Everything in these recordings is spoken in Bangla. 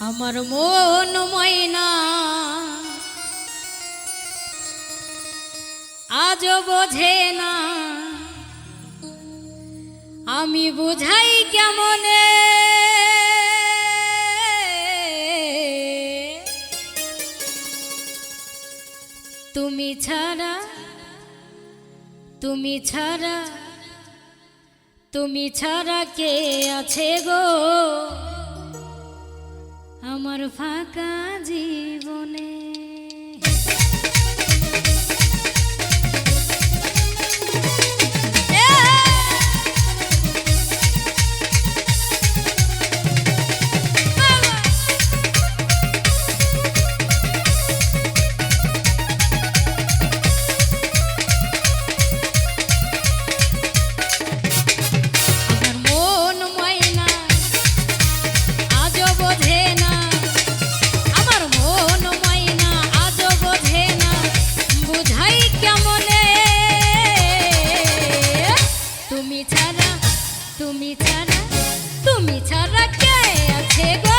আমার মন ময়না। আজও বোঝে না। আমি বুঝাই কেমনে? তুমি ছাড়া তুমি ছাড়া তুমি ছাড়া কে আছে গো? আমার ফাঁকা জীবনে তুমি ছাড়া তুমি ছাড়া কে আছে গো?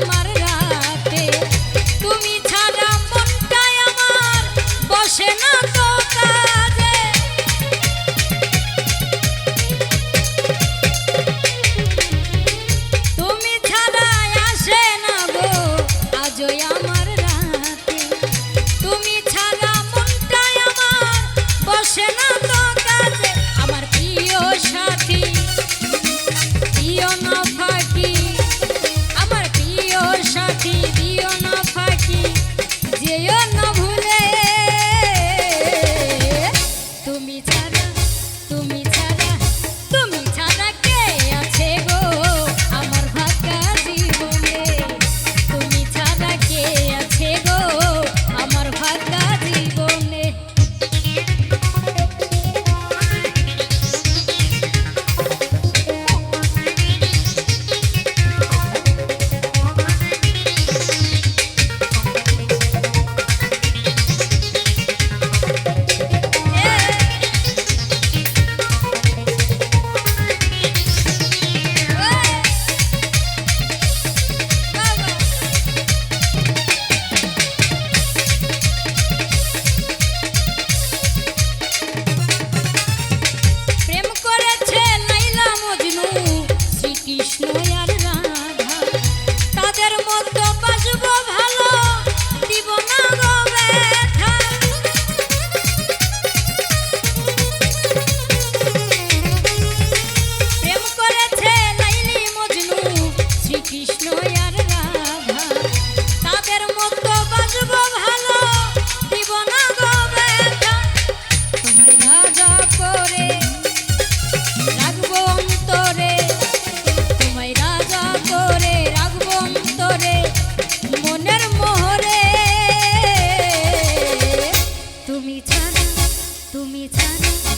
Damları তুমি ছাড়া তুমি ছাড়া। তুমি ছাড়া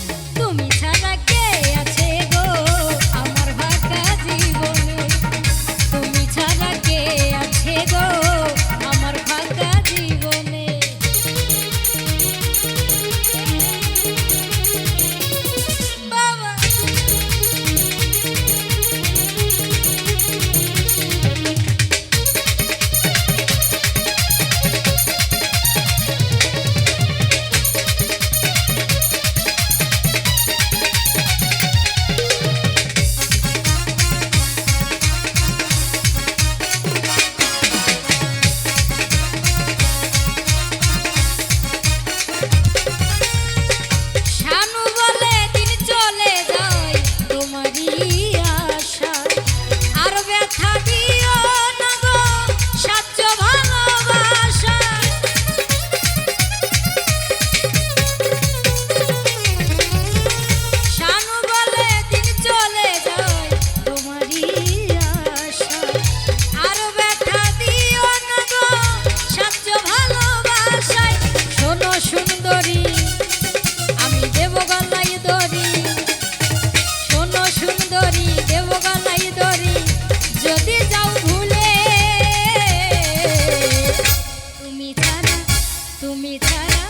তুমি ছাড়া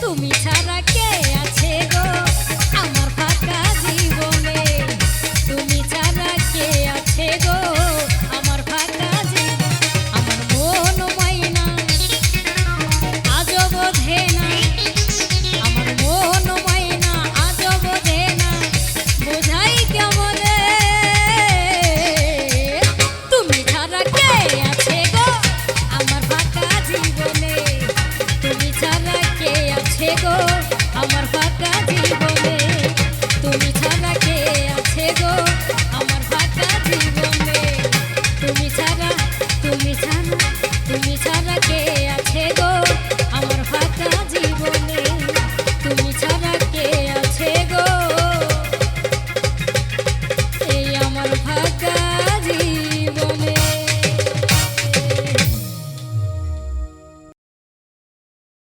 তুমি ছাড়া কে?